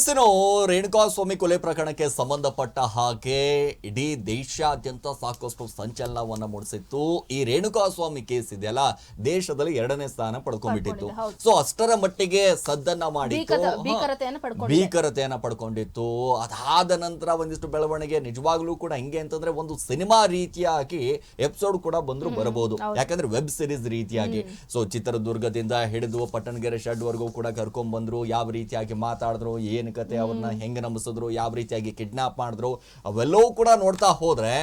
ಎಸ್ಸೇನು ರೇಣುಕಾಸ್ವಾಮಿ ಕೊಲೆ ಪ್ರಕರಣಕ್ಕೆ ಸಂಬಂಧಪಟ್ಟ ಹಾಗೆ ಇಡೀ ದೇಶಾದ್ಯಂತ ಸಾಕಷ್ಟು ಸಂಚಲನವನ್ನ ಮೂಡಿಸಿತ್ತು. ಈ ರೇಣುಕಾಸ್ವಾಮಿ ಕೇಸ್ ಇದೆಯಲ್ಲ ದೇಶದಲ್ಲಿ ಎರಡನೇ ಸ್ಥಾನ ಪಡ್ಕೊಂಡ್ಬಿಟ್ಟಿತ್ತು. ಸೊ ಅಷ್ಟರ ಮಟ್ಟಿಗೆ ಸದ್ದನ್ನ ಮಾಡಿತ್ತು. ಭೀಕರತೆಯನ್ನು ಭೀಕರತೆಯನ್ನ ಪಡ್ಕೊಂಡಿತ್ತು. ಅದಾದ ನಂತರ ಒಂದಿಷ್ಟು ಬೆಳವಣಿಗೆ ನಿಜವಾಗ್ಲೂ ಕೂಡ ಹೆಂಗೆ ಅಂತಂದ್ರೆ ಒಂದು ಸಿನಿಮಾ ರೀತಿಯಾಗಿ ಎಪಿಸೋಡ್ ಕೂಡ ಬಂದ್ರು ಬರಬಹುದು. ಯಾಕಂದ್ರೆ ವೆಬ್ ಸಿರೀಸ್ ರೀತಿಯಾಗಿ. ಸೊ ಚಿತ್ರದುರ್ಗದಿಂದ ಹಿಡಿದು ಪಟ್ಟಣಗೆರೆ ಶೆಡ್ ವರ್ಗೂ ಕೂಡ ಕರ್ಕೊಂಡ್ ಬಂದ್ರು ಯಾವ ರೀತಿಯಾಗಿ ಮಾತಾಡಿದ್ರು ಏನ್ ಕತೆ ಅವ್ರನ್ನ ಹೆಂಗ್ ನಂಬಿಸಿದ್ರು ಯಾವ ರೀತಿಯಾಗಿ ಕಿಡ್ನಾಪ್ ಮಾಡಿದ್ರು ಅವೆಲ್ಲವೂ ಕೂಡ ನೋಡ್ತಾ ಹೋದ್ರೆ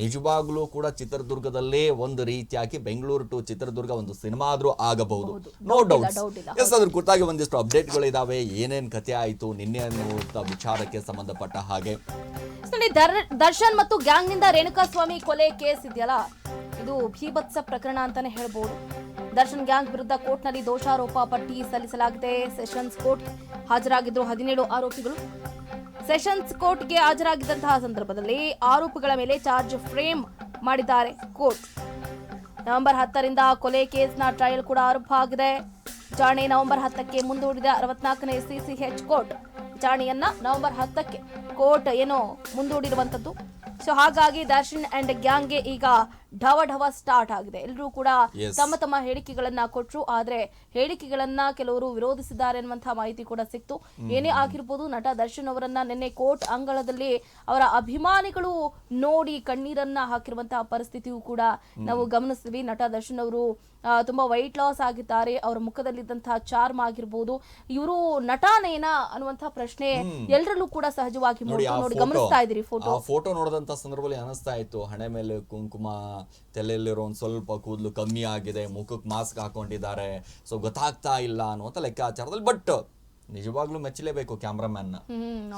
ನಿಜವಾಗ್ಲೂ ಕೂಡ ಚಿತ್ರದುರ್ಗದಲ್ಲಿ ಒಂದು ರೀತಿಯಾಗಿ ಬೆಂಗಳೂರು ಟು ಚಿತ್ರದುರ್ಗ ಒಂದು ಸಿನಿಮಾ ಆದ್ರೂ ಆಗಬಹುದು. ನೋ ಡೌಟ್ ಎಸ್ ಅದ್ರ ಕುರಿತಾಗಿ ಒಂದಿಷ್ಟು ಅಪ್ಡೇಟ್ಗಳಿದಾವೆ ಏನೇನ್ ಕತೆ ಆಯ್ತು ನಿನ್ನೆ ಅನ್ನುವಂಥ ವಿಚಾರಕ್ಕೆ ಸಂಬಂಧಪಟ್ಟ ಹಾಗೆ. ದರ್ಶನ್ ಮತ್ತು ಗ್ಯಾಂಗ್ನಿಂದ ರೇಣುಕಾಸ್ವಾಮಿ ಕೊಲೆ ಕೇಸ್ ಇದೆಯಲ್ಲ? ಇದು ಭೀಭತ್ಸ ಪ್ರಕರಣ ಅಂತಾನೆ ಹೇಳ್ಬೋದು. ದರ್ಶನ್ ಗ್ಯಾಂಗ್ ವಿರುದ್ಧ ಕೋರ್ಟ್ನಲ್ಲಿ ದೋಷಾರೋಪ ಪಟ್ಟಿ ಸಲ್ಲಿಸಲಾಗಿದೆ. ಸೆಷನ್ಸ್ ಕೋರ್ಟ್ ಹಾಜರಾಗಿದ್ದರು ಹದಿನೇಳು ಆರೋಪಿಗಳು. ಸೆಷನ್ಸ್ ಕೋರ್ಟ್ಗೆ ಹಾಜರಾಗಿದ್ದಂತಹ ಸಂದರ್ಭದಲ್ಲಿ ಆರೋಪಿಗಳ ಮೇಲೆ ಚಾರ್ಜ್ ಫ್ರೇಮ್ ಮಾಡಿದ್ದಾರೆ ಕೋರ್ಟ್. ನವೆಂಬರ್ ಹತ್ತರಿಂದ ಕೊಲೆ ಕೇಸ್ನ ಟ್ರಯಲ್ ಕೂಡ ಆರಂಭ ಆಗಿದೆ. ವಿಚಾರಣೆ ನವೆಂಬರ್ ಹತ್ತಕ್ಕೆ ಮುಂದೂಡಿದ ಅರವತ್ನಾಲ್ಕನೇ ಸಿಸಿಎಚ್ ಕೋರ್ಟ್ ವಿಚಾರಣೆಯನ್ನ ನವೆಂಬರ್ ಹತ್ತಕ್ಕೆ ಕೋರ್ಟ್ ಏನೋ ಮುಂದೂಡಿರುವಂತದ್ದು ಸೊ, ಹಾಗಾಗಿ ದರ್ಶನ್ ಅಂಡ್ ಗ್ಯಾಂಗ್ಗೆ ಈಗ ಢವ ಢವ ಸ್ಟಾರ್ಟ್ ಆಗಿದೆ. ಎಲ್ಲರೂ ಕೂಡ ತಮ್ಮ ತಮ್ಮ ಹೇಳಿಕೆಗಳನ್ನ ಕೊಟ್ರು. ಆದ್ರೆ ಹೇಳಿಕೆಗಳನ್ನ ಕೆಲವರು ವಿರೋಧಿಸಿದ್ದಾರೆ ಅನ್ನುವಂತಹ ಮಾಹಿತಿ ಕೂಡ ಸಿಕ್ತು. ಏನೇ ಆಗಿರ್ಬೋದು ನಟ ದರ್ಶನ್ ಅವರನ್ನ ನಿನ್ನೆ ಕೋರ್ಟ್ ಅಂಗಳದಲ್ಲಿ ಅವರ ಅಭಿಮಾನಿಗಳು ನೋಡಿ ಕಣ್ಣೀರನ್ನ ಹಾಕಿರುವಂತಹ ಪರಿಸ್ಥಿತಿಯು ಕೂಡ ನಾವು ಗಮನಿಸ್ತೀವಿ. ನಟ ದರ್ಶನ್ ಅವರು ತುಂಬಾ ವೈಟ್ ಲಾಸ್ ಆಗಿದ್ದಾರೆ. ಅವರ ಮುಖದಲ್ಲಿದ್ದಂತಹ ಚಾರ್ಮ್ ಆಗಿರ್ಬೋದು. ಇವರು ನಟನೇನಾ ಅನ್ನುವಂತಹ ಪ್ರಶ್ನೆ ಎಲ್ಲರಲ್ಲೂ ಕೂಡ ಸಹಜವಾಗಿ ನೋಡಿ ಗಮನಿಸ್ತಾ ಇದ್ದೀರಿ ಫೋಟೋ. ಫೋಟೋ ನೋಡಿದಂತ ಸಂದರ್ಭದಲ್ಲಿ ಅನಿಸ್ತಾ ಇತ್ತು. ಹಣೆ ಮೇಲೆ ಕುಂಕುಮ ತಲೆಯಲ್ಲಿರೋ ಒಂದ್ ಸ್ವಲ್ಪ ಕೂದಲು ಕಮ್ಮಿ ಆಗಿದೆ ಮುಖಕ್ಕೆ ಮಾಸ್ಕ್ ಹಾಕೊಂಡಿದ್ದಾರೆ. ಸೊ ಗೊತ್ತಾಗ್ತಾ ಇಲ್ಲ ಅನ್ನುವಂಥ ಲೆಕ್ಕಾಚಾರದಲ್ಲಿ ಬಟ್ ನಿಜವಾಗ್ಲೂ ಮೆಚ್ಚಲೇಬೇಕು ಕ್ಯಾಮ್ರಾಮ್ಯಾನ್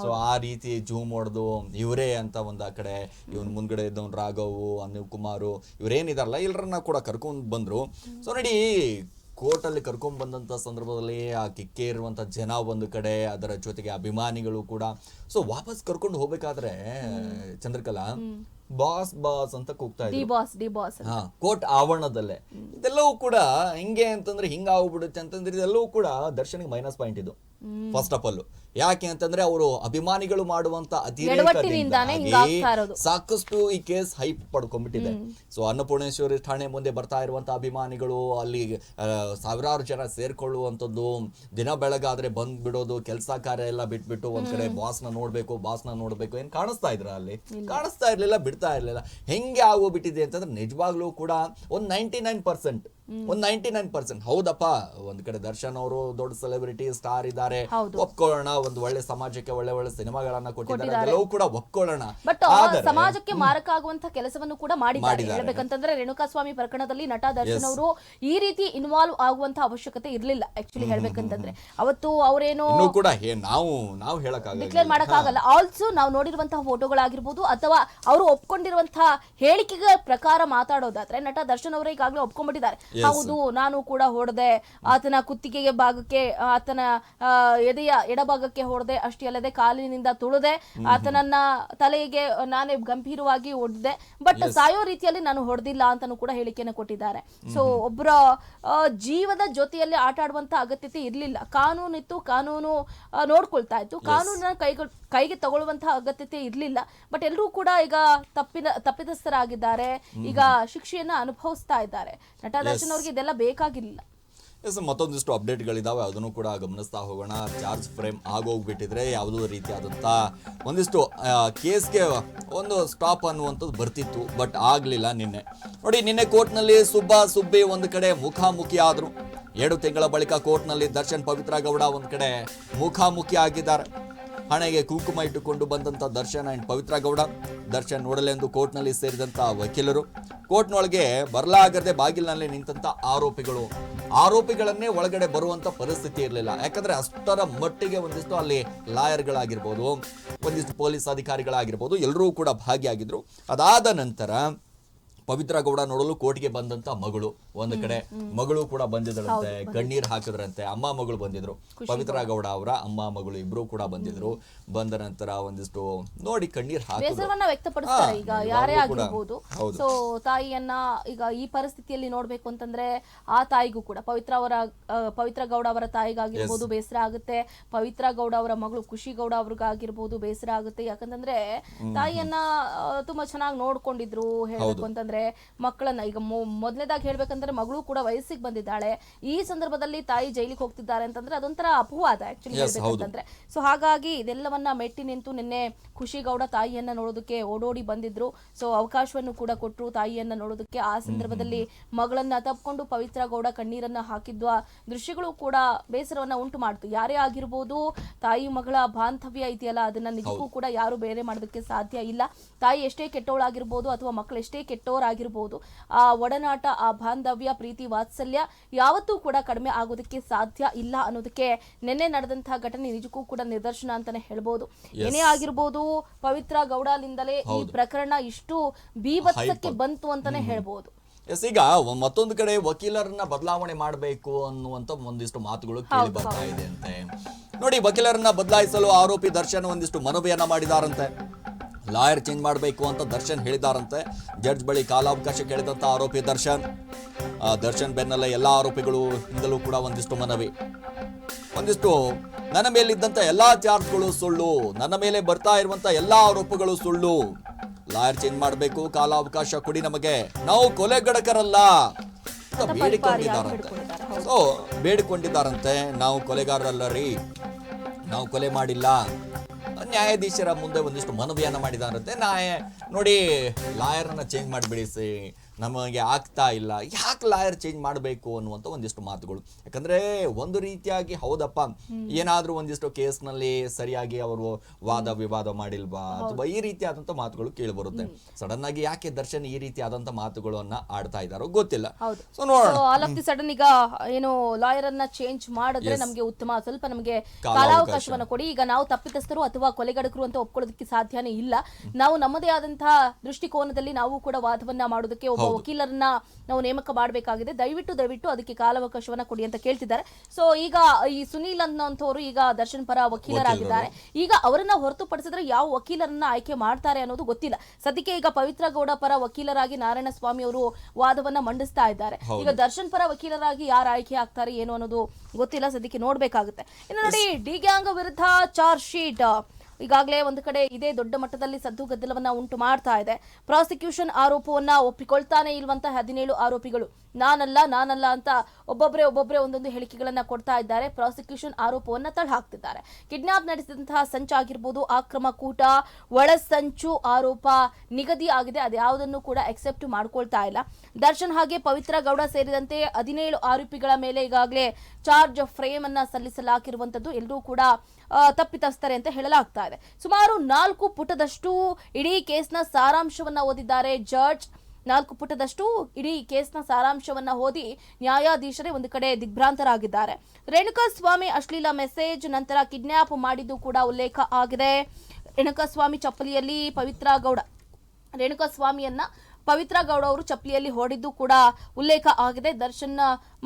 ಸೊ ಆ ರೀತಿ ಜೂಮ್ ಹೊಡೆದು ಇವರೇ ಅಂತ ಒಂದ್ ಆ ಕಡೆ ಇವನ್ ಮುಂದ್ಗಡೆ ಇದ್ದವನ್ ರಾಘವ್ ಅನಿಲ್ ಕುಮಾರು ಇವ್ರೇನಿದಾರಲ್ಲ ಎಲ್ಲರನ್ನ ಕೂಡ ಕರ್ಕೊಂಡ್ ಬಂದ್ರು. ಸೊ ನೋಡಿ ಕೋರ್ಟಲ್ಲಿ ಕರ್ಕೊಂಡ್ ಬಂದಂತ ಸಂದರ್ಭದಲ್ಲಿ ಆ ಕಿಕ್ಕೆ ಇರುವಂತ ಜನ ಒಂದು ಕಡೆ ಅದರ ಜೊತೆಗೆ ಅಭಿಮಾನಿಗಳು ಕೂಡ. ಸೊ ವಾಪಸ್ ಕರ್ಕೊಂಡು ಹೋಗ್ಬೇಕಾದ್ರೆ ಚಂದ್ರಕಲಾ ಬಾಸ್ ಬಾಸ್ ಅಂತ ಕೂಗ್ತಾ ಇದ್ದಾರೆ ಹಾ ಕೋರ್ಟ್ ಆವರಣದಲ್ಲೇ. ಇದೆಲ್ಲವೂ ಕೂಡ ಹಿಂಗೆ ಅಂತಂದ್ರೆ ಹಿಂಗ ಆಗ್ಬಿಡುತ್ತೆ ಅಂತಂದ್ರೆ ಇದೆಲ್ಲವೂ ಕೂಡ ದರ್ಶನಿಗೆ ಮೈನಸ್ ಪಾಯಿಂಟ್ ಇದು. ಫಸ್ಟ್ ಆಫ್ ಆಲ್ ಯಾಕೆ ಅಂತಂದ್ರೆ ಅವರು ಅಭಿಮಾನಿಗಳು ಮಾಡುವಂತ. ಅತಿರೇಕದಿಂದಾಗಿ ಸಾಕಷ್ಟು ಈ ಕೇಸ್ ಹೈಪ್ ಪಡ್ಕೊಂಡ್ಬಿಟ್ಟಿದೆ. ಸೊ ಅನ್ನಪೂರ್ಣೇಶ್ವರಿ ಠಾಣೆ ಮುಂದೆ ಬರ್ತಾ ಇರುವಂತ ಅಭಿಮಾನಿಗಳು ಅಲ್ಲಿ ಸಾವಿರಾರು ಜನ ಸೇರ್ಕೊಳ್ಳುವಂಥದ್ದು. ದಿನ ಬೆಳಗಾದ್ರೆ ಬಂದ್ ಬಿಡೋದು ಕೆಲಸ ಕಾರ್ಯ ಎಲ್ಲ ಬಿಟ್ಬಿಟ್ಟು ಒಂದ್ ಕಡೆ ಬಾಸ್ನ ನೋಡ್ಬೇಕು ಬಾಸ್ನ ನೋಡ್ಬೇಕು. ಏನ್ ಕಾಣಿಸ್ತಾ ಇದ್ರ ಅಲ್ಲಿ? ಕಾಣಿಸ್ತಾ ಇರ್ಲಿಲ್ಲ ಬಿಡ್ತಾ ಇರ್ಲಿಲ್ಲ. ಹೆಂಗೆ ಆಗೋಗ್ಬಿಟ್ಟಿದೆ ಅಂತಂದ್ರೆ ನಿಜವಾಗ್ಲೂ ಕೂಡ ಒಂದ್ ನೈಂಟಿ ನೈನ್ ಪರ್ಸೆಂಟ್ ಒಂದ್ ನೈಂಟಿ ನೈನ್ ಪರ್ಸೆಂಟ್ ಹೌದಪ್ಪ ಒಂದ್ ಕಡೆ ದರ್ಶನ್ ಅವರು ದೊಡ್ಡ ಸೆಲೆಬ್ರಿಟಿ ಸ್ಟಾರ್ ಇದ್ದಾರೆ. ಒಪ್ಕೊಳ್ಳೋಣ ಒಂದು ಒಳ್ಳೆ ಸಮಾಜಕ್ಕೆ ಒಳ್ಳೆ ಒಳ್ಳೆ ಸಿನಿಮಾಗಳನ್ನ ಕೊಟ್ಟಿದ್ದಾರೆ. ಅದೆಲ್ಲವೂ ಕೂಡ ಒಪ್ಕೊಳ್ಳೋಣ. ಬಟ್ ಸಮಾಜಕ್ಕೆ ಮಾರಕ ಆಗುವಂತ ಕೆಲಸವನ್ನು ಕೂಡ ಮಾಡಿದ್ದಾರೆ. ಹೇಳ್ಬೇಕಂತಂದ್ರೆ ರೇಣುಕಾಸ್ವಾಮಿ ಪ್ರಕರಣದಲ್ಲಿ ನಟ ದರ್ಶನ್ ಅವರು ಈ ರೀತಿ ಇನ್ವಾಲ್ವ್ ಆಗುವಂತ ಅವಶ್ಯಕತೆ ಇರ್ಲಿಲ್ಲ. ಆಕ್ಚುಲಿ ಹೇಳ್ಬೇಕಂತಂದ್ರೆ. ಅವತ್ತು ಅವರೇನು ಕೂಡ ನಾವು ನಾವು ಹೇಳಕ್ಕಾಗಲ್ಲ ಡಿಕ್ಲೇರ್ ಮಾಡಕ್ಕಾಗಲ್ಲ. ಆಲ್ಸೋ ನಾವು ನೋಡಿರುವಂತಹ ಫೋಟೋಗಳಾಗಿರ್ಬೋದು ಅಥವಾ ಅವರು ಒಪ್ಕೊಂಡಿರುವಂತಹ ಹೇಳಿಕೆಗಳ ಪ್ರಕಾರ ಮಾತಾಡೋದಾದ್ರೆ ನಟ ದರ್ಶನ್ ಅವರು ಈಗಾಗಲೇ ಒಪ್ಕೊಂಡ್ಬಿಟ್ಟಿದ್ದಾರೆ. ಹೌದು ನಾನು ಕೂಡ ಹೊಡೆದೆ. ಆತನ ಕುತ್ತಿಗೆಗೆ ಭಾಗಕ್ಕೆ ಆತನ ಎದೆಯ ಎದೆಯ ಎಡಭಾಗಕ್ಕೆ ಹೊಡೆದೆ ಅಷ್ಟೇ ಅಲ್ಲದೆ ಕಾಲಿನಿಂದ ತುಳಿದೆ. ಆತನನ್ನ ತಲೆಗೆ ನಾನೇ ಗಂಭೀರವಾಗಿ ಹೊಡೆದೆ. ಬಟ್ ಸಾಯೋ ರೀತಿಯಲ್ಲಿ ನಾನು ಹೊಡೆದಿಲ್ಲ ಅಂತಾನು ಕೂಡ ಹೇಳಿಕೆಯನ್ನು ಕೊಟ್ಟಿದ್ದಾರೆ. ಸೊ ಒಬ್ಬರ ಜೀವದ ಜೊತೆಯಲ್ಲಿ ಆಟ ಆಡುವಂತ ಅಗತ್ಯತೆ ಇರಲಿಲ್ಲ. ಕಾನೂನಿತ್ತು ಕಾನೂನು ನೋಡ್ಕೊಳ್ತಾ ಇತ್ತು. ಕಾನೂನನ್ನ ಕೈಗೆ ಕೈಗೆ ತಗೊಳ್ಳುವಂತಹ ಅಗತ್ಯತೆ ಇರಲಿಲ್ಲ. ಬಟ್ ಎಲ್ಲರೂ ಕೂಡ ಈಗ ತಪ್ಪಿನ ತಪ್ಪಿತಸ್ಥರಾಗಿದ್ದಾರೆ. ಈಗ ಶಿಕ್ಷೆಯನ್ನ ಅನುಭವಿಸ್ತಾ ಇದ್ದಾರೆ. ನಟ ದರ್ಶನ್ ಅವ್ರಿಗೆ ಇದೆಲ್ಲ ಬೇಕಾಗಿರ್ಲಿಲ್ಲ ಎಸ್ ಮತ್ತೊಂದಿಷ್ಟು ಅಪ್ಡೇಟ್ಗಳಿದ್ದಾವೆ ಅದನ್ನು ಕೂಡ ಗಮನಿಸ್ತಾ ಹೋಗೋಣ. ಚಾರ್ಜ್ ಫ್ರೇಮ್ ಆಗೋಗ್ಬಿಟ್ಟಿದ್ರೆ ಯಾವುದೋ ರೀತಿಯಾದಂಥ ಒಂದಿಷ್ಟು ಕೇಸ್ಗೆ ಒಂದು ಸ್ಟಾಪ್ ಅನ್ನುವಂಥದ್ದು ಬರ್ತಿತ್ತು ಬಟ್ ಆಗಲಿಲ್ಲ ನಿನ್ನೆ. ನೋಡಿ, ನಿನ್ನೆ ಕೋರ್ಟ್ನಲ್ಲಿ ಸುಬ್ಬ ಸುಬ್ಬಿ ಒಂದು ಕಡೆ ಮುಖಾಮುಖಿ ಆದರು. ಎರಡು ತಿಂಗಳ ಬಳಿಕ ಕೋರ್ಟ್ನಲ್ಲಿ ದರ್ಶನ್ ಪವಿತ್ರ ಗೌಡ ಒಂದು ಕಡೆ ಮುಖಾಮುಖಿ ಆಗಿದ್ದಾರೆ. ಹಣೆಗೆ ಕುಂಕುಮ ಇಟ್ಟುಕೊಂಡು ಬಂದಂತ ದರ್ಶನ್ ಅಂಡ್ ಪವಿತ್ರ ಗೌಡ. ದರ್ಶನ್ ನೋಡಲೆಂದು ಕೋರ್ಟ್ನಲ್ಲಿ ಸೇರಿದಂತ ವಕೀಲರು. ಕೋರ್ಟ್ನೊಳಗೆ ಬರಲಾಗದೆ ಬಾಗಿಲಿನಲ್ಲಿ ನಿಂತಂತ ಆರೋಪಿಗಳು. ಆರೋಪಿಗಳನ್ನೇ ಒಳಗಡೆ ಬರುವಂತ ಪರಿಸ್ಥಿತಿ ಇರಲಿಲ್ಲ. ಯಾಕಂದ್ರೆ ಅಷ್ಟರ ಮಟ್ಟಿಗೆ ಒಂದಿಷ್ಟು ಅಲ್ಲಿ ಲಾಯರ್ಗಳಾಗಿರ್ಬೋದು, ಒಂದಿಷ್ಟು ಪೊಲೀಸ್ ಅಧಿಕಾರಿಗಳಾಗಿರ್ಬೋದು, ಎಲ್ಲರೂ ಕೂಡ ಭಾಗಿಯಾಗಿದ್ರು. ಅದಾದ ನಂತರ ಪವಿತ್ರ ಗೌಡ ನೋಡಲು ಕೋರ್ಟ್ಗೆ ಬಂದಂತ ಮಗಳು. ಒಂದು ಕಡೆ ಮಗಳು ಕೂಡ ಬಂದಿದ್ದಳಂತೆ ಕಣ್ಣೀರ್ ಹಾಕಿದ್ರಂತೆ ಅಮ್ಮ ಮಗಳು ಬಂದಿದ್ರು. ಪವಿತ್ರ ಗೌಡ ಅವರ ಅಮ್ಮ ಮಗಳು ಇಬ್ರು ಕೂಡ ಬಂದಿದ್ರು. ಬಂದ ನಂತರ ಒಂದಿಷ್ಟು ನೋಡಿ ಕಣ್ಣೀರ್ ಬೇಸರವನ್ನ ವ್ಯಕ್ತಪಡಿಸ್ತಾರೆ ಈಗ ಯಾರೇ. ಆಗಿರ್ಬೋದು. ಸೊ ತಾಯಿಯನ್ನ ಈಗ ಈ ಪರಿಸ್ಥಿತಿಯಲ್ಲಿ ನೋಡ್ಬೇಕು ಅಂತಂದ್ರೆ ಆ ತಾಯಿಗೂ ಕೂಡ ಪವಿತ್ರ ಅವರ ಪವಿತ್ರ ಗೌಡ ಅವರ ತಾಯಿಗಾಗಿರ್ಬೋದು ಬೇಸರ ಆಗುತ್ತೆ. ಪವಿತ್ರ ಗೌಡ ಅವರ ಮಗಳು ಖುಷಿ ಗೌಡ ಅವ್ರಿಗಾಗಿರ್ಬೋದು ಬೇಸರ ಆಗುತ್ತೆ. ಯಾಕಂತಂದ್ರೆ ತಾಯಿಯನ್ನ ತುಂಬಾ ಚೆನ್ನಾಗಿ ನೋಡ್ಕೊಂಡಿದ್ರು ಹೇಳ್ಬೇಕು ಅಂತಂದ್ರೆ ಮಕ್ಕಳನ್ನ ಈಗ ಮೊದಲನೇದಾಗಿ ಹೇಳ್ಬೇಕಂದ್ರೆ ಮಗಳು ಕೂಡ ವಯಸ್ಸಿಗೆ ಬಂದಿದ್ದಾಳೆ. ಈ ಸಂದರ್ಭದಲ್ಲಿ ತಾಯಿ ಜೈಲಿಗೆ ಹೋಗ್ತಿದ್ದಾರೆ ಅಂತಂದ್ರೆ ಅದೊಂಥರ ಅಪವಾದ ಆಕ್ಚುಲಿ. ಹೇಳ್ಬೇಕಂತಂದ್ರೆ. ಸೊ ಹಾಗಾಗಿ ಇದೆಲ್ಲವನ್ನ ಮೆಟ್ಟಿ ನಿಂತು ನಿನ್ನೆ ಖುಷಿ ಗೌಡ ತಾಯಿಯನ್ನ ನೋಡೋದಕ್ಕೆ ಓಡೋಡಿ ಬಂದಿದ್ರು. ಸೊ ಅವಕಾಶವನ್ನು ಕೂಡ ಕೊಟ್ಟರು ತಾಯಿಯನ್ನ ನೋಡೋದಕ್ಕೆ. ಆ ಸಂದರ್ಭದಲ್ಲಿ ಮಗಳನ್ನ ತಪ್ಕೊಂಡು ಪವಿತ್ರ ಗೌಡ ಕಣ್ಣೀರನ್ನ ಹಾಕಿದ್ವ. ದೃಶ್ಯಗಳು ಕೂಡ ಬೇಸರವನ್ನ ಉಂಟು ಮಾಡ್ತು. ಯಾರೇ ಆಗಿರ್ಬೋದು ತಾಯಿ ಮಗಳ ಬಾಂಧವ್ಯ ಇದೆಯಲ್ಲ ಅದನ್ನ ನಿಜಕ್ಕೂ ಕೂಡ ಯಾರು ಬೇರೆ ಮಾಡೋದಕ್ಕೆ ಸಾಧ್ಯ ಇಲ್ಲ. ತಾಯಿ ಎಷ್ಟೇ ಕೆಟ್ಟವಳಾಗಿರ್ಬೋದು ಅಥವಾ ಮಕ್ಕಳು ಎಷ್ಟೇ ಕೆಟ್ಟವರಾಗಿರ್ಬೋದು ಆ ಒಡನಾಟ ಆ ಬಾಂಧವ್ಯ ಪ್ರೀತಿ ವಾತ್ಸಲ್ಯ ಯಾವತ್ತೂ ಕೂಡ ಕಡಿಮೆ ಆಗೋದಕ್ಕೆ ಸಾಧ್ಯ ಇಲ್ಲ ಅನ್ನೋದಕ್ಕೆ ನಿನ್ನೆ ನಡೆದಂತಹ ಘಟನೆ ನಿಜಕ್ಕೂ ಕೂಡ ನಿದರ್ಶನ ಅಂತಾನೆ ಹೇಳ್ಬೋದು. ಏನೇ ಆಗಿರ್ಬೋದು ಪವಿತ್ರ ಗೌಡಲಿಂದಲೇ ಈ ಪ್ರಕರಣ ಇಷ್ಟು ಬೀಭತ್ಸಕ್ಕೆ ಬಂತು ಅಂತಾನೆ ಹೇಳ್ಬೋದು. ಎಸ್ ಈಗ ಮತ್ತೊಂದು ಕಡೆ ವಕೀಲರನ್ನ ಬದಲಾವಣೆ ಮಾಡಬೇಕು ಅನ್ನುವಂತ ಒಂದಿಷ್ಟು ಮಾತುಗಳು ಕೇಳಿ ಬರ್ತಾ ಇದೆ ಅಂತೆ. ನೋಡಿ ವಕೀಲರನ್ನ ಬದಲಾಯಿಸಲು ಆರೋಪಿ ದರ್ಶನ್ ಒಂದಿಷ್ಟು ಮನವಿಯನ್ನ ಮಾಡಿದಾರಂತೆ. ಲಾಯರ್ ಚೇಂಜ್ ಮಾಡಬೇಕು ಅಂತ ದರ್ಶನ್ ಹೇಳಿದಾರಂತೆ ಜಡ್ಜ್ ಬಳಿ ಕಾಲಾವಕಾಶ ಕೇಳಿದಂತ ಆರೋಪಿ ದರ್ಶನ್. ದರ್ಶನ್ ಬೆನ್ನಲ್ಲೇ ಎಲ್ಲ ಆರೋಪಿಗಳು ಹಿಂದಲೂ ಕೂಡ ಒಂದಿಷ್ಟು ಮನವಿ. ಒಂದಿಷ್ಟು ನನ್ನ ಮೇಲಿದ್ದಂತ ಎಲ್ಲಾ ಚಾರ್ಜ್ಗಳು ಸುಳ್ಳು ನನ್ನ ಮೇಲೆ ಬರ್ತಾ ಇರುವಂತ ಎಲ್ಲಾ ಆರೋಪಗಳು ಸುಳ್ಳು. ಲಾಯರ್ ಚೇಂಜ್ ಮಾಡಬೇಕು ಕಾಲಾವಕಾಶ ಕೊಡಿ ನಮಗೆ. ನಾವು ಕೊಲೆಗಡಕರಲ್ಲ ಬೇಡಿಕೊಂಡಿದ್ದಾರಂತೆ. ಸೊ ಬೇಡಿಕೊಂಡಿದ್ದಾರಂತೆ. ನಾವು ಕೊಲೆಗಾರರಲ್ಲ ರೀ. ನಾವು ಕೊಲೆ ಮಾಡಿಲ್ಲ. ನ್ಯಾಯಾಧೀಶರ ಮುಂದೆ ಒಂದಿಷ್ಟು ಮನವಿಯನ್ನು ಮಾಡಿದಾರಂತೆ. ನಾಯ ನೋಡಿ ಲಾಯರನ್ನು ಚೇಂಜ್ ಮಾಡಿಬಿಡಿಸಿ ನಮಗೆ ಆಗ್ತಾ ಇಲ್ಲ ಯಾಕೆ ಲಾಯರ್ ಚೇಂಜ್ ಮಾಡಬೇಕು ಅನ್ನುವಂಥ ಒಂದಿಷ್ಟು ಮಾತುಗಳು. ಯಾಕಂದ್ರೆ ಒಂದು ರೀತಿಯಾಗಿ ಹೌದಪ್ಪ ಏನಾದರೂ ಒಂದಿಷ್ಟು ಕೇಸ್ನಲ್ಲಿ ಸರಿಯಾಗಿ ಅವರು ವಾದ ವಿವಾದ ಮಾಡಿಲ್ವಾ ಅಥವಾ ಈ ರೀತಿಯಾದಂಥ ಮಾತುಗಳು ಕೇಳಿ ಬರುತ್ತೆ ಸಡನ್ ಆಗಿ ಯಾಕೆ ದರ್ಶನ್ ಈ ರೀತಿಯಾದಂಥ ಮಾತುಗಳನ್ನ ಆಡ್ತಾ ಇದ್ದಾರೋ ಗೊತ್ತಿಲ್ಲ. ಸೊ ನೋಡೋಣ. ದಿ ಸಡನ್ ಈಗ ಏನು ಲಾಯರ್ ಅನ್ನ ಚೇಂಜ್ ಮಾಡಿದ್ರೆ. ನಮಗೆ ಉತ್ತಮ ಸ್ವಲ್ಪ ನಮಗೆ ಕಾಲಾವಕಾಶವನ್ನು ಕಾಲಾವಕಾಶವನ್ನ ಕೊಡಿ. ಈಗ ನಾವು ತಪ್ಪಿತಸ್ಥರು ಅಥವಾ ಕೊಲೆಗಡಕರು ಅಂತ ಒಪ್ಕೊಳ್ಳೋದಕ್ಕೆ ಸಾಧ್ಯನೇ ಇಲ್ಲ. ನಾವು ನಮ್ಮದೇ ಆದಂತಹ ದೃಷ್ಟಿಕೋನದಲ್ಲಿ ನಾವು ಕೂಡ ವಾದವನ್ನ ಮಾಡೋದಕ್ಕೆ ಒಬ್ಬ ವಕೀಲರನ್ನ ನಾವು ನೇಮಕ ಮಾಡಬೇಕಾಗಿದೆ. ದಯವಿಟ್ಟು ದಯವಿಟ್ಟು ಅದಕ್ಕೆ ಕಾಲಾವಕಾಶವನ್ನ ಕೊಡಿ ಅಂತ ಕೇಳ್ತಿದ್ದಾರೆ. ಸೊ ಈಗ ಈ ಸುನೀಲ್ ಅನ್ನೋಂಥವ್ರು ಈಗ ದರ್ಶನ್ ಪರ ವಕೀಲರಾಗಿದ್ದಾರೆ. ಈಗ ಅವರನ್ನ ಹೊರತುಪಡಿಸಿದ್ರೆ ಯಾವ ವಕೀಲರನ್ನ ಆಯ್ಕೆ ಮಾಡ್ತಾರೆ ಅನ್ನೋದು ಗೊತ್ತಿಲ್ಲ. ಸದ್ಯಕ್ಕೆ ಈಗ ಪವಿತ್ರ ಗೌಡ ಪರ ವಕೀಲರಾಗಿ ನಾರಾಯಣ ಸ್ವಾಮಿ ಅವರು ವಾದವನ್ನ ಮಂಡಿಸ್ತಾ ಇದ್ದಾರೆ. ಈಗ ದರ್ಶನ್ ಪರ ವಕೀಲರಾಗಿ ಯಾರು ಆಯ್ಕೆ ಆಗ್ತಾರೆ ಏನು ಅನ್ನೋದು ಗೊತ್ತಿಲ್ಲ. ಸದ್ಯಕ್ಕೆ ನೋಡ್ಬೇಕಾಗುತ್ತೆ. ಇನ್ನು ನೋಡಿ ಡಿ ಗ್ಯಾಂಗ್ ವಿರುದ್ಧ ಚಾರ್ಜ್ ಶೀಟ್. ಈಗಾಗಲೇ ಒಂದು ಕಡೆ ಇದೇ ದೊಡ್ಡ ಮಟ್ಟದಲ್ಲಿ ಸದ್ದು ಗದ್ದಲವನ್ನ ಉಂಟು ಮಾಡ್ತಾ ಇದೆ. ಪ್ರಾಸಿಕ್ಯೂಷನ್ ಆರೋಪವನ್ನ ಒಪ್ಪಿಕೊಳ್ತಾನೆ ಇಲ್ವಂತ ಹದಿನೇಳು ಆರೋಪಿಗಳು. ನಾನಲ್ಲ ನಾನಲ್ಲ ಅಂತ ಒಬ್ಬೊಬ್ಬರೇ ಒಬ್ಬೊಬ್ಬರೇ ಒಂದೊಂದು ಹೇಳಿಕೆಗಳನ್ನ ಕೊಡ್ತಾ ಇದ್ದಾರೆ. ಪ್ರಾಸಿಕ್ಯೂಷನ್ ಆರೋಪವನ್ನ ತಳ್ಳಹಾಕ್ತಿದ್ದಾರೆ ಕಿಡ್ನಾಪ್ ನಡೆಸಿದಂತಹ ಸಂಚಾಗಿರ್ಬೋದು ಆಕ್ರಮ ಕೂಟ, ಒಳ ಸಂಚು ಆರೋಪ ನಿಗದಿ ಆಗಿದೆ. ಅದ್ಯಾವುದನ್ನು ಕೂಡ ಎಕ್ಸೆಪ್ಟ್ ಮಾಡ್ಕೊಳ್ತಾ ಇಲ್ಲ. ದರ್ಶನ್ ಹಾಗೆ ಪವಿತ್ರ ಗೌಡ ಸೇರಿದಂತೆ ಹದಿನೇಳು ಆರೋಪಿಗಳ ಮೇಲೆ ಈಗಾಗಲೇ ಚಾರ್ಜ್ ಫ್ರೇಮ್ ಅನ್ನ ಸಲ್ಲಿಸಲಾಗಿರುವಂತದ್ದು ಎಲ್ಲರೂ ಕೂಡ ತಪ್ಪಿತಸ್ತಾರೆ ಅಂತ ಹೇಳಲಾಗ್ತಾ ಇದೆ. ಸುಮಾರು ನಾಲ್ಕು ಪುಟದಷ್ಟು ಇಡೀ ಕೇಸ್ನ ಸಾರಾಂಶವನ್ನ ಓದಿದ್ದಾರೆ ಜಡ್ಜ್. ನಾಲ್ಕು ಪುಟದಷ್ಟು ಇಡೀ ಕೇಸ್ನ ಸಾರಾಂಶವನ್ನ ಓದಿ ನ್ಯಾಯಾಧೀಶರೇ ಒಂದು ಕಡೆ ದಿಗ್ಭ್ರಾಂತರಾಗಿದ್ದಾರೆ. ರೇಣುಕಾ ಸ್ವಾಮಿ ಅಶ್ಲೀಲ ಮೆಸೇಜ್, ನಂತರ ಕಿಡ್ನ್ಯಾಪ್ ಮಾಡಿದ್ದು ಕೂಡ ಉಲ್ಲೇಖ ಆಗಿದೆ. ರೇಣುಕಾ ಸ್ವಾಮಿ ಚಪ್ಪಲಿಯಲ್ಲಿ ಪವಿತ್ರ ಗೌಡ ರೇಣುಕಾ ಸ್ವಾಮಿಯನ್ನ ಪವಿತ್ರ ಗೌಡ ಅವರು ಚಪ್ಪಲಿಯಲ್ಲಿ ಹೊಡಿದ್ದು ಕೂಡ ಉಲ್ಲೇಖ ಆಗಿದೆ. ದರ್ಶನ್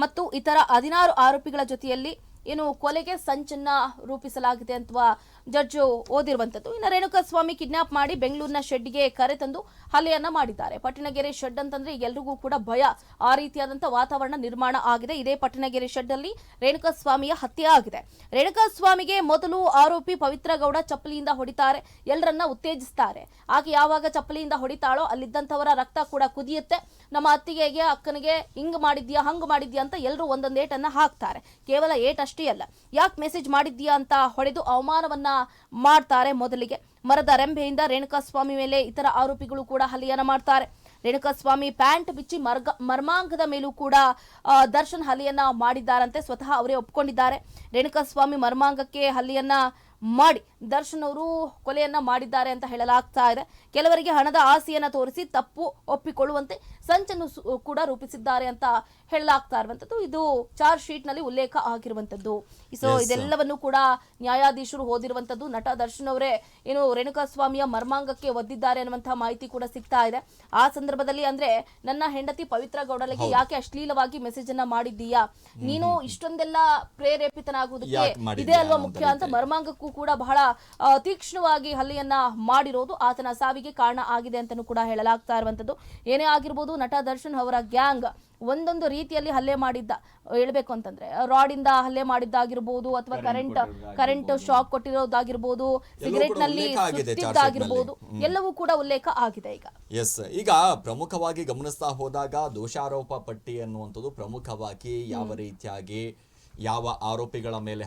ಮತ್ತು ಇತರ ಹದಿನಾರು ಆರೋಪಿಗಳ ಜೊತೆಯಲ್ಲಿ ಏನು ಕೊಲೆಗೆ ಸಂಚನ್ನ ರೂಪಿಸಲಾಗಿದೆ ಅಥವಾ ಜಡ್ಜ್ ಓದಿರುವಂತದ್ದು. ಇನ್ನು ರೇಣುಕಾಸ್ವಾಮಿ ಕಿಡ್ನಾಪ್ ಮಾಡಿ ಬೆಂಗಳೂರಿನ ಶೆಡ್ಗೆ ಕರೆತಂದು ಹಲ್ಲೆಯನ್ನ ಮಾಡಿದ್ದಾರೆ. ಪಟ್ಟಣಗೆರೆ ಶೆಡ್ ಅಂತಂದ್ರೆ ಎಲ್ರಿಗೂ ಕೂಡ ಭಯ. ಆ ರೀತಿಯಾದಂತಹ ವಾತಾವರಣ ನಿರ್ಮಾಣ ಆಗಿದೆ. ಇದೇ ಪಟ್ಟಣಗೆರೆ ಶೆಡ್ ಅಲ್ಲಿ ರೇಣುಕಾಸ್ವಾಮಿಯ ಹತ್ಯೆ ಆಗಿದೆ. ರೇಣುಕಾಸ್ವಾಮಿಗೆ ಮೊದಲು ಆರೋಪಿ ಪವಿತ್ರ ಗೌಡ ಚಪ್ಪಲಿಯಿಂದ ಹೊಡಿತಾರೆ. ಎಲ್ಲರನ್ನ ಉತ್ತೇಜಿಸ್ತಾರೆ. ಆಕೆ ಯಾವಾಗ ಚಪ್ಪಲಿಯಿಂದ ಹೊಡಿತಾಳೋ ಅಲ್ಲಿದ್ದಂಥವರ ರಕ್ತ ಕೂಡ ಕುದಿಯುತ್ತೆ. ನಮ್ಮ ಅತ್ತಿಗೆಗೆ, ಅಕ್ಕನಿಗೆ ಹಿಂಗ್ ಮಾಡಿದ್ಯಾ, ಹಂಗ್ ಮಾಡಿದ್ಯಾ ಅಂತ ಎಲ್ಲರೂ ಒಂದೊಂದು ಏಟನ್ನ ಹಾಕ್ತಾರೆ. ಕೇವಲ ಏಟ್ ಅಷ್ಟೇ ಅಲ್ಲ. ಯಾಕೆ ಮೆಸೇಜ್ ಮಾಡಿದ್ಯಾ ಅಂತ ಹೊಡೆದು ಅವಮಾನವನ್ನ ಮಾಡ್ತಾರೆ ಮೊದಲಿಗೆ. ಮರದ ರೆಂಬೆಯಿಂದ ರೇಣುಕಾಸ್ವಾಮಿ ಮೇಲೆ ಇತರ ಆರೋಪಿಗಳು ಕೂಡ ಹಲ್ಲೆಯನ್ನ ಮಾಡ್ತಾರೆ. ರೇಣುಕಾಸ್ವಾಮಿ ಪ್ಯಾಂಟ್ ಬಿಚ್ಚಿ ಮರ್ಗ ಮರ್ಮಾಂಗದ ಮೇಲೂ ಕೂಡ ದರ್ಶನ್ ಹಲ್ಲೆಯನ್ನ ಮಾಡಿದ್ದಾರಂತೆ, ಸ್ವತಃ ಅವರೇ ಒಪ್ಕೊಂಡಿದ್ದಾರೆ. ರೇಣುಕಾಸ್ವಾಮಿ ಮರ್ಮಾಂಗಕ್ಕೆ ಹಲ್ಲೆಯನ್ನ ಮಾಡಿ ದರ್ಶನ್ ಅವರು ಕೊಲೆಯನ್ನ ಮಾಡಿದ್ದಾರೆ ಅಂತ ಹೇಳಲಾಗ್ತಾ ಇದೆ. ಕೆಲವರಿಗೆ ಹಣದ ಆಸೆಯನ್ನ ತೋರಿಸಿ ತಪ್ಪು ಒಪ್ಪಿಕೊಳ್ಳುವಂತೆ ಸಂಚನ್ನು ಕೂಡ ರೂಪಿಸಿದ್ದಾರೆ ಅಂತ ಹೇಳಲಾಗ್ತಾ ಇರುವಂತದ್ದು ಇದು ಚಾರ್ಜ್ ಶೀಟ್ನಲ್ಲಿ ಉಲ್ಲೇಖ ಆಗಿರುವಂತದ್ದು ಸೊ. ಇದೆಲ್ಲವನ್ನು ಕೂಡ ನ್ಯಾಯಾಧೀಶರು ಓದಿರುವಂತದ್ದು ನಟ ದರ್ಶನ್ ಅವರೇ ಏನು ರೇಣುಕಾಸ್ವಾಮಿಯ ಮರ್ಮಾಂಗಕ್ಕೆ ಒದ್ದಿದ್ದಾರೆ ಅನ್ನುವಂತಹ ಮಾಹಿತಿ ಕೂಡ ಸಿಗ್ತಾ ಇದೆ. ಆ ಸಂದರ್ಭದಲ್ಲಿ ಅಂದ್ರೆ ನನ್ನ ಹೆಂಡತಿ ಪವಿತ್ರ ಗೌಡಲಿಗೆ ಯಾಕೆ ಅಶ್ಲೀಲವಾಗಿ ಮೆಸೇಜ್ ಅನ್ನ ಮಾಡಿದ್ದೀಯಾ? ನೀನು ಇಷ್ಟೊಂದೆಲ್ಲ ಪ್ರೇರೇಪಿತನಾಗುವುದಕ್ಕೆ ಇದೇ ಅಲ್ವಾ ಮುಖ್ಯ ಅಂತ ಮರ್ಮಾಂಗಕ್ಕೂ ಕೂಡ ಬಹಳ ತೀಕ್ಷ್ಣವಾಗಿ ಹಲ್ಲೆಯನ್ನ ಮಾಡಿರೋದು ಆತನ ಸಾವಿಗೆ ಕಾರಣ ಆಗಿದೆ ಅಂತಲೂ ಕೂಡ ಹೇಳಲಾಗ್ತಾ ಇರುವಂತದ್ದು ಏನೇ ಆಗಿರ್ಬೋದು ನಟ ದರ್ಶನ್ ಅವರ ಗ್ಯಾಂಗ್ ಒಂದೊಂದು ರೀತಿಯಲ್ಲಿ ಹಲ್ಲೆ ಮಾಡಿದ್ದ. ಹೇಳ್ಬೇಕು ಅಂತಂದ್ರೆ ರಾಡ್ ಇಂದ ಹಲ್ಲೆ ಮಾಡಿದ್ದಾಗಿರ್ಬೋದು ಅಥವಾ ಕರೆಂಟ್ ಕರೆಂಟ್ ಶಾಕ್ ಕೊಟ್ಟಿರೋದಾಗಿರ್ಬೋದು ಸಿಗರೆಟ್ನಲ್ಲಿ ಆಗಿರ್ಬೋದು ಸುತ್ತಿದ್ದಾಗಿರ್ಬೋದು ಎಲ್ಲವೂ ಕೂಡ ಉಲ್ಲೇಖ ಆಗಿದೆ ಈಗ. ಎಸ್ ಈಗ ಪ್ರಮುಖವಾಗಿ ಗಮನಿಸ್ತಾ ಹೋದಾಗ ದೋಷಾರೋಪ ಪಟ್ಟಿ ಅನ್ನುವಂಥದ್ದು ಪ್ರಮುಖವಾಗಿ ಯಾವ ರೀತಿಯಾಗಿ ಯಾವ ಆರೋಪಿಗಳ ಮೇಲೆ